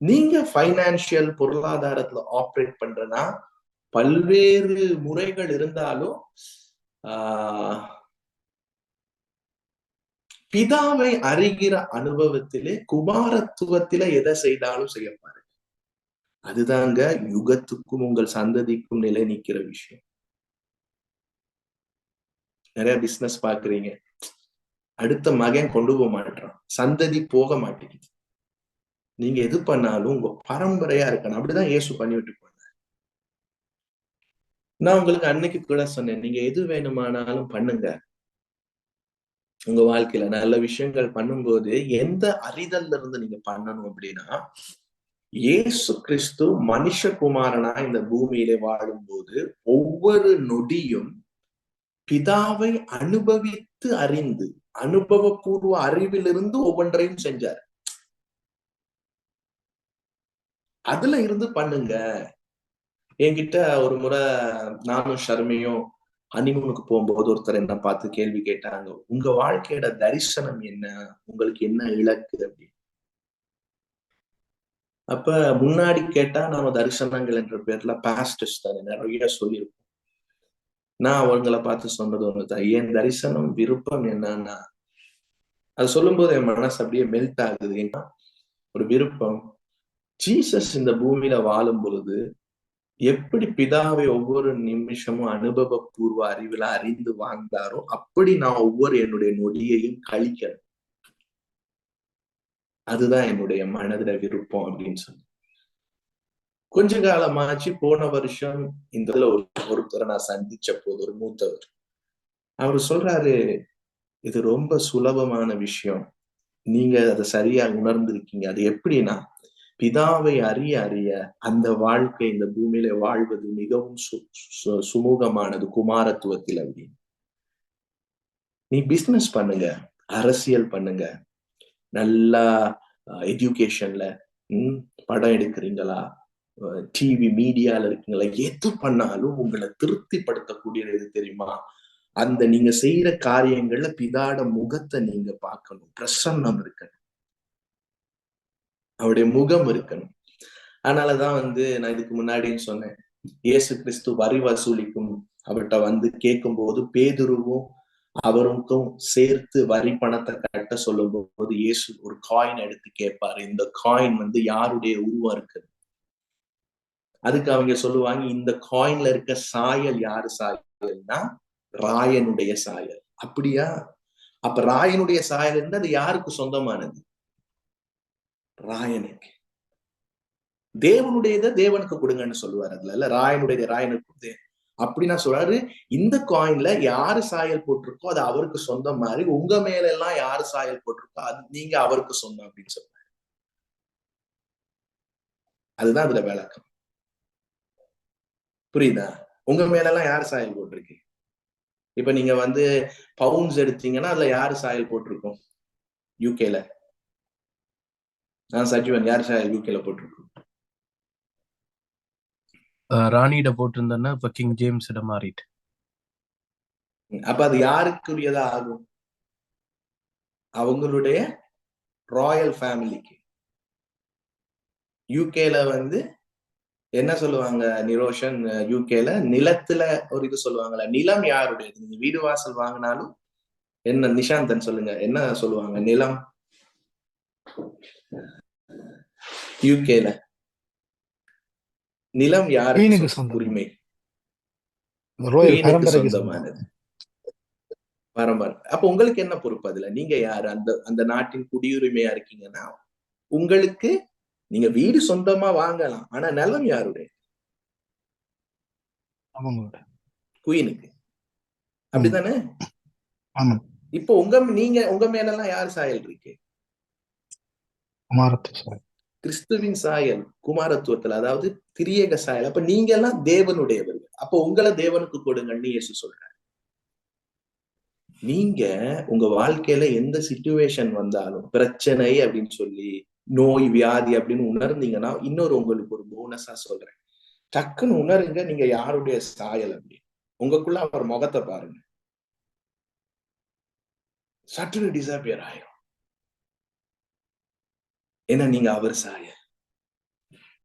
நீங்க பைனான்சியல் பொருளாதாரத்துல ஆப்ரேட் பண்றனா பல்வேறு முறைகள் இருந்தாலும் ஆஹ் பிதாவை அறிகிற அனுபவத்திலே குமாரத்துவத்தில எதை செய்தாலும் செய்ய பாருங்க. அதுதாங்க யுகத்துக்கும் உங்கள் சந்ததிக்கும் நிலை நிக்கிற விஷயம். நிறைய பிசினஸ் பாக்குறீங்க. அடுத்த மகன் கொண்டு போக மாட்டான் சந்ததி போக மாட்டேங்குது. நீங்க எது பண்ணாலும் உங்க பரம்பரையா இருக்கணும். அப்படிதான் இயேசு பண்ணிவிட்டு போனார். நான் உங்களுக்கு அன்னைக்கு கூட சொன்னேன் நீங்க எது வேணுமானாலும் பண்ணுங்க. உங்க வாழ்க்கையில நல்ல விஷயங்கள் பண்ணும்போது எந்த அறிதல்ல இருந்து நீங்க பண்ணணும் அப்படின்னா இயேசு கிறிஸ்து மனுஷகுமாரனா இந்த பூமியிலே வாழும்போது ஒவ்வொரு நொடியும் பிதாவை அனுபவித்து அறிந்து அனுபவபூர்வ அறிவிலிருந்து ஒவ்வொன்றையும் செஞ்சார். அதுல இருந்து பண்ணுங்க. என்கிட்ட ஒரு முறை நானும் ஷர்மையும் ஹனிமூனுக்கு போகும்போது ஒருத்தர் என்ன பார்த்து கேள்வி கேட்டாங்க உங்க வாழ்க்கையோட தரிசனம் என்ன? உங்களுக்கு என்ன இலக்கு? அப்படின்னு. அப்ப முன்னாடி கேட்டா நாம தரிசனங்கள் என்ற பேர்ல பாஸ்டர்ஸ் தானே நிறைய சொல்லியிருப்போம். நான் அவங்களை பார்த்து சொன்னது ஒண்ணுதான். என் தரிசனம் விருப்பம் என்னன்னா? அது சொல்லும்போது என் மனசு அப்படியே மெல்ட் ஆகுது. ஏன்னா ஒரு விருப்பம் ஜீசஸ் இந்த பூமியில வாழும் பொழுது எப்படி பிதாவை ஒவ்வொரு நிமிஷமும் அனுபவ பூர்வ அறிவுல அறிந்து வாழ்ந்தாரோ அப்படி நான் ஒவ்வொரு என்னுடைய நொடியையும் கழிக்கணும். அதுதான் என்னுடைய மனதில விருப்பம் அப்படின்னு சொல்லி கொஞ்ச காலமாச்சு போன வருஷம் இந்த ஒரு ஒருத்தரை நான் சந்திச்ச போது ஒரு மூத்தவர். அவர் சொல்றாரு இது ரொம்ப சுலபமான விஷயம். நீங்க அதை சரியா உணர்ந்திருக்கீங்க. அது எப்படின்னா பிதாவை அறிய அறிய அந்த வாழ்க்கை இந்த பூமியில வாழ்வது மிகவும் சு சுமூகமானது குமாரத்துவத்தில் அப்படின்னு நீ பிசினஸ் பண்ணுங்க அரசியல் பண்ணுங்க. நல்லா எஜுகேஷன்ல உம் படம் எடுக்கிறீங்களா? டிவி மீடியால இருக்கீங்களா? எது பண்ணாலும் உங்களை திருப்திப்படுத்தக்கூடியது எது தெரியுமா? அந்த நீங்க செய்யற காரியங்கள்ல பிதாட முகத்தை நீங்க பார்க்கணும். பிரசன்னம் இருக்கணும். அவருடைய முகம் இருக்கணும். அதனாலதான் வந்து நான் இதுக்கு முன்னாடின்னு சொன்னேன். இயேசு கிறிஸ்து வரி வசூலிக்கும் அவர்கிட்ட வந்து கேட்கும் போது பேதுருவும் அவருக்கும் சேர்த்து வரி பணத்தை கட்ட சொல்லும் போது இயேசு ஒரு காயின் எடுத்து கேட்பாரு. இந்த காயின் வந்து யாருடைய உருவம் இருக்கு அதுக்கு அவங்க சொல்லுவாங்க இந்த காயின்ல இருக்க சாயல் யாரு சாயல்னா? ராயனுடைய சாயல். அப்படியா? அப்ப ராயனுடைய சாயல் இருந்து அது யாருக்கு சொந்தமானது? ராயனுக்கு. தேவனுடையத தேவனுக்கு கொடுங்கன்னு சொல்லுவார் அதுல இல்ல ராயனுடைய ராயனுக்கு அப்படின்னா சொல்றாரு. இந்த காயின்ல யாரு சாயல் போட்டிருக்கோ அது அவருக்கு சொந்தம் மாதிரி உங்க மேல எல்லாம் யாரு சாயல் போட்டிருக்கோ அது நீங்க அவருக்கு சொந்தம் அப்படின்னு சொல்றாரு. அதுதான் அதுல விளக்கம். புரியுதா? உங்க மேல எல்லாம் யாரு சாயல் போட்டிருக்கு? இப்ப நீங்க வந்து பவுன்ஸ் எடுத்தீங்கன்னா அதுல யாரு சாயல் போட்டிருக்கோம்? யூகேல நான் சஜீவன் யார் சாயல் யூகேல போட்டிருக்கோம்? ராணியிட போட்டிருந்தேன்னா இப்ப கிங் ஜேம்ஸ் இட மாறிட்டு. அப்ப அது யாருக்குரியதா ஆகும்? அவங்களுடைய ராயல் ஃபேமிலிக்கு யூகேல வந்து என்ன சொல்லுவாங்க நிரோஷன்? யூகேல நிலத்துல ஒரு இது சொல்லுவாங்கல்ல நிலம் யாருடையது? நீங்க வீடு வாசல் வாங்கினாலும் என்ன நிஷாந்தன் சொல்லுங்க என்ன சொல்லுவாங்க நிலம்? யூகேல நிலம் யாருக்கு உரிமை? சொந்தமானது. பரம்பரை. அப்ப உங்களுக்கு என்ன பொறுப்பு அதுல? நீங்க யாரு? அந்த அந்த நாட்டின் குடியுரிமையா இருக்கீங்கன்னா உங்களுக்கு நீங்க வீடு சொந்தமா வாங்கலாம். ஆனா நிலம் யாருடைய? குயினுக்கு. அப்படித்தானே? இப்போ உங்க நீங்க உங்க மேலெல்லாம் யார் சாயல் இருக்கு? கிறிஸ்துவின் சாயல் குமாரத்துவத்துல அதாவது திரியக சாயல். அப்ப நீங்க எல்லாம் தேவனுடையவர்கள். அப்ப உங்களை தேவனுக்கு கொடுங்கன்னு இயேசு சொல்றாரு. நீங்க உங்க வாழ்க்கையில எந்த சிச்சுவேஷன் வந்தாலும் பிரச்சனை அப்படின்னு சொல்லி நோய் வியாதி அப்படின்னு உணர்ந்தீங்கன்னா இன்னொரு உங்களுக்கு ஒரு போனஸா சொல்றேன். டக்குன்னு உணருங்க நீங்க யாருடைய சாயல் அப்படின்னு உங்களுக்குள்ள அவர் முகத்தை பாருங்க. சட்டுன்னு டிசாப்பியர் ஆயிரும். ஏன்னா நீங்க அவர் சாயல்